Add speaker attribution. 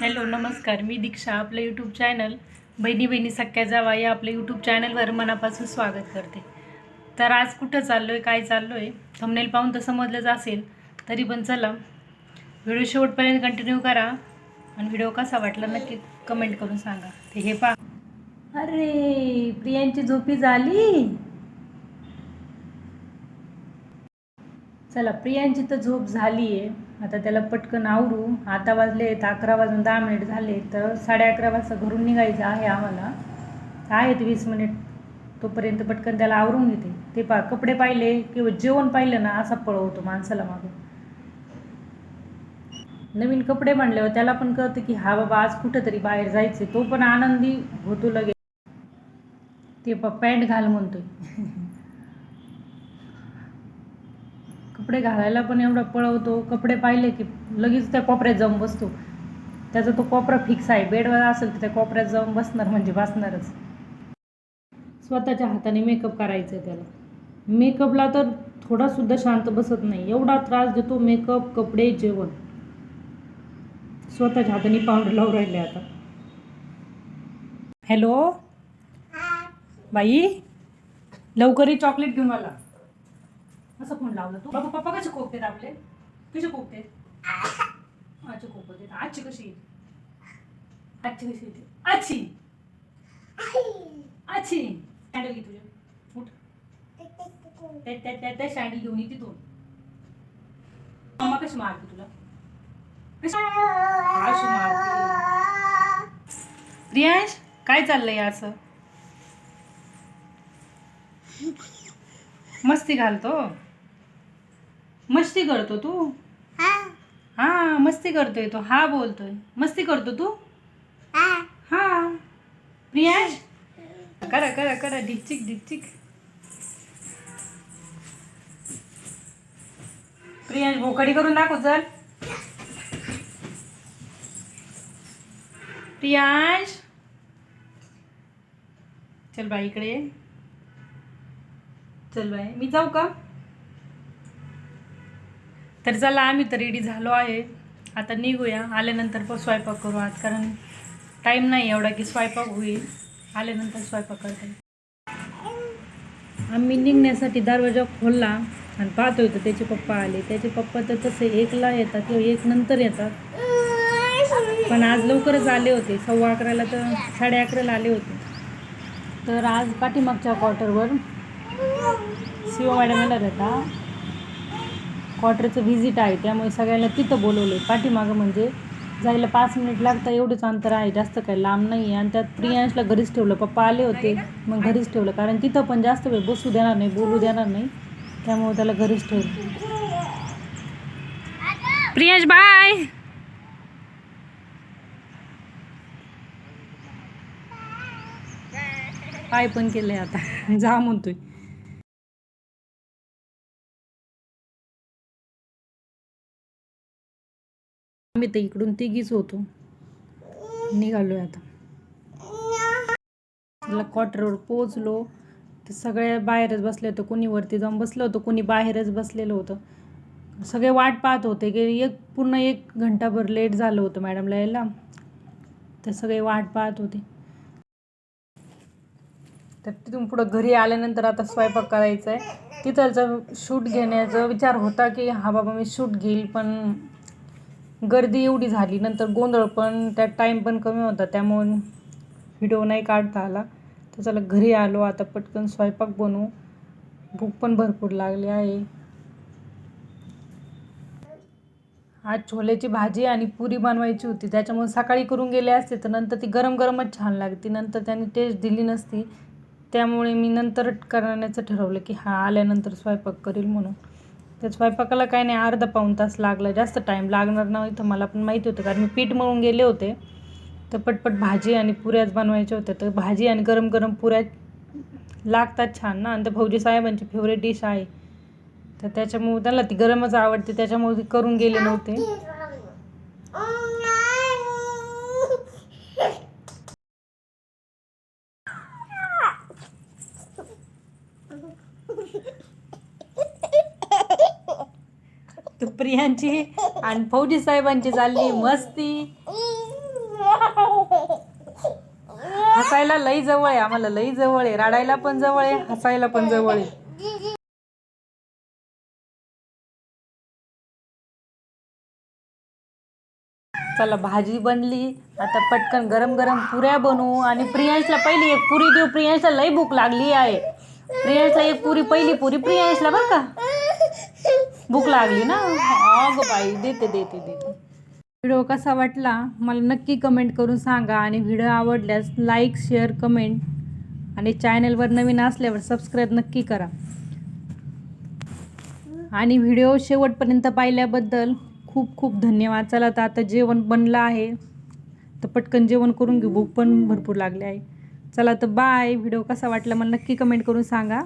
Speaker 1: Hello नमस्कार. मी दीक्षा आपलं YouTube channel बहिणी बहिणी सख्या जावा या आपल्या यूट्यूब चॅनलवर मनापासून स्वागत करते. तर आज कुठं चाललो आहे काय चाललो आहे थंबनेल पाहून तर समजलंच असेल तरी पण चला. व्हिडिओ शेवटपर्यंत कंटिन्यू करा आणि व्हिडिओ कसा वाटला नक्की कमेंट करून सांगा. ते हे पा अरे प्रियांची झोपी झाली. चला प्रियांची तर झोप झाली आहे आता त्याला पटकन आवरू. आता वाजले आहेत अकरा वाजून दहा मिनिट झाले तर साडे अकरा वाजता घरून निघायचं आहे आम्हाला. आहेत वीस मिनिट. तोपर्यंत पटकन त्याला आवरून घेते. ते पा कपडे पाहिले किंवा जेवण पाहिलं ना असा पळवतो माणसाला मागून. नवीन कपडे म्हणल्यावर त्याला पण कळतं की हा बाबा आज कुठंतरी बाहेर जायचे तो पण आनंदी होतो लगेच. ते पा पॅन्ट घाल म्हणतोय. कपडे घालायला पण एवढा पळवतो कपडे पाहिले की लगेच त्या कोपऱ्यात जाऊन बसतो. त्याचा तो कोपरा फिक्स आहे. बेडवर असेल तर त्या कोपऱ्यात जाऊन बसणार म्हणजे बसणारच. स्वतःच्या हाताने मेकअप करायचं आहे त्याला मेकअपला तर थोडासुद्धा शांत बसत नाही. एवढा त्रास देतो मेकअप कपडे जेवण. स्वतःच्या हाताने पावडर लावून राहिले आता. हॅलो बाई? लवकर चॉकलेट घेऊन मला असं फोन लावला तू? बाबा पप्पा कसे कोकतेत आपले कसे कोकतेत अच्छा कोकतेत आजची कशी येते? आजची कशी येते? आजची! आजची! सँडल घे तुझ्या उठ. त्या सँडल घेऊन ये तिथून मम्मा कशी मारते तुला? कशी अशी मारते? प्रियांश काय चाललंय असं मस्ती घालतो? मस्ती करतो तू? हा. मस्ती करतोय तो. हा बोलतोय. मस्ती करतो तू? हा. प्रियांश करा करा करा. डिचिक डिचिक प्रियांश भोकडी करून दाखव चल. प्रियांश? चल बाई इकडे. चल बाय मी जाऊ का? तर चला आम्ही तर रेडी झालो आहे. आता निघूया. आल्यानंतर पण स्वयंपाक करू आज कारण टाईम नाही एवढा की स्वयंपाक होईल. आल्यानंतर स्वयंपाक करता. आम्ही निघण्यासाठी दरवाजा खोलला आणि पाहतोय तर त्याचे पप्पा आले. त्याचे पप्पा तर तसे एकला येतात किंवा एक नंतर येतात. पण आज लवकरच आले होते. सव्वा अकराला तर साडे अकराला आले होते. तर आज पाठीमागच्या क्वार्टरवर शिववाड्या मॅडम येणार क्वार्टरचं व्हिजिट आहे त्यामुळे सगळ्यांना तिथं बोलवलं आहे पाठीमागं म्हणजे जायला पाच मिनिट लागतं एवढंच अंतर आहे जास्त काही लांब नाही आहे आणि त्यात प्रियांशला घरीच ठेवलं पप्पा आले होते मग घरीच ठेवलं. कारण तिथं पण जास्त वेळ बसू देणार नाही बोलू देणार नाही. त्यामुळे त्याला घरीच ठेवलं. प्रियांश बाय पाय पण केले आता. जा म्हणतोय. आम्ही तर इकडून तिघीच होतो. निघालोय आता. क्वार्टरवर पोचलो तर सगळ्या बाहेरच बसले होते. कोणी वरती जाऊन बसलं होतं कोणी बाहेरच बसलेलं होतं. सगळे वाट पाहत होते की एक पूर्ण एक घंटाभर लेट झालं होतं मॅडमला यायला. तर सगळे वाट पाहत होते. तर तिथून पुढं घरी आल्यानंतर आता स्वयंपाक करायचा आहे तिथलचा शूट घेण्याचा विचार होता की हा बाबा मी शूट घेईल पण गर्दी एवढी झाली नंतर गोंधळ पण त्यात टाईम पण कमी होता त्यामुळे व्हिडिओ नाही काढता आला. तर चला घरी आलो आता पटकन स्वयंपाक बनवू. भूक पण भरपूर लागली आहे. आज छोल्याची भाजी आणि पुरी बनवायची होती त्याच्यामुळे सकाळी करून गेले असते तर नंतर ती गरम गरमच छान लागते. नंतर त्यांनी टेस्ट दिली नसती त्यामुळे मी नंतर करण्याचं ठरवलं की हा आल्यानंतर स्वयंपाक करील म्हणून. त्या स्वयंपाकाला काही नाही अर्धा पाऊण तास लागला जास्त टाईम लागणार नव्हतं मला पण माहिती होतं. कारण मी पीठ मळून गेले होते तर पटपट भाजी आणि पुऱ्याच बनवायच्या होत्या. तर भाजी आणि गरम गरम पुऱ्या लागतात छान ना. आणि त्या फौजी साहेबांची फेवरेट डिश आहे. तर त्याच्यामुळे त्याला ती गरमच आवडते. त्याच्यामुळे ती करून गेले नव्हते. तर प्रियांची आणि फौजी साहेबांची चालली मस्ती. हसायला लई जवळ आहे आम्हाला लई जवळ आहे. रडायला पण जवळ आहे हसायला पण जवळ आहे. चला भाजी बनली. आता पटकन गरम गरम पुऱ्या बनवू. आणि प्रियांशला पहिली एक पुरी देऊ. प्रियांशला लई भूक लागली आहे. प्रियांशला एक पुरी पहिली पुरी प्रियांशला बरं का. भूक लागली ना? अगं बाई देते देते देते. व्हिडिओ कसा वाटला? मला नक्की कमेंट करून सांगा आणि व्हिडिओ आवडल्यास लाईक शेअर कमेंट आणि चॅनलवर नवीन असल्यावर सबस्क्राईब नक्की करा. आणि व्हिडिओ शेवटपर्यंत पाहिल्याबद्दल खूप खूप धन्यवाद. चला तर आता जेवण बनलं आहे. तर पटकन जेवण करून घेऊ. भूक पण भरपूर लागली आहे. चला तर बाय व्हिडिओ कसा वाटला मला नक्की कमेंट करून सांगा.